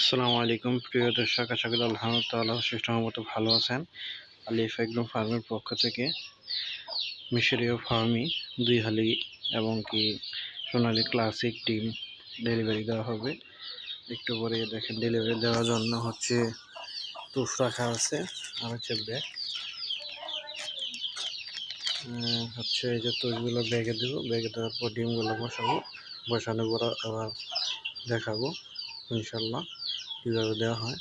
আসসালামু আলাইকুম। প্রিয় দর্শক, আশা করি আলহামদুলিল্লাহ সুস্থ মতো ভালো আছেন। আলিফ একদম ফার্মের পক্ষ থেকে মিশরীয় ফার্মি দুই হালি এবং কি সোনালি ক্লাসিক টিম ডেলিভারি দেওয়া হবে। একটু পরে দেখেন ডেলিভারি দেওয়ার জন্য হচ্ছে তুফ রাখা আছে, আর হচ্ছে ব্যাগ। হচ্ছে এই যে তুষগুলো ব্যাগে দেবো, ব্যাগে দেওয়ার পর ডিমগুলো বসাবো, বসানোর পর আবার দেখাবো ইনশাল্লাহ কীভাবে দেওয়া হয়?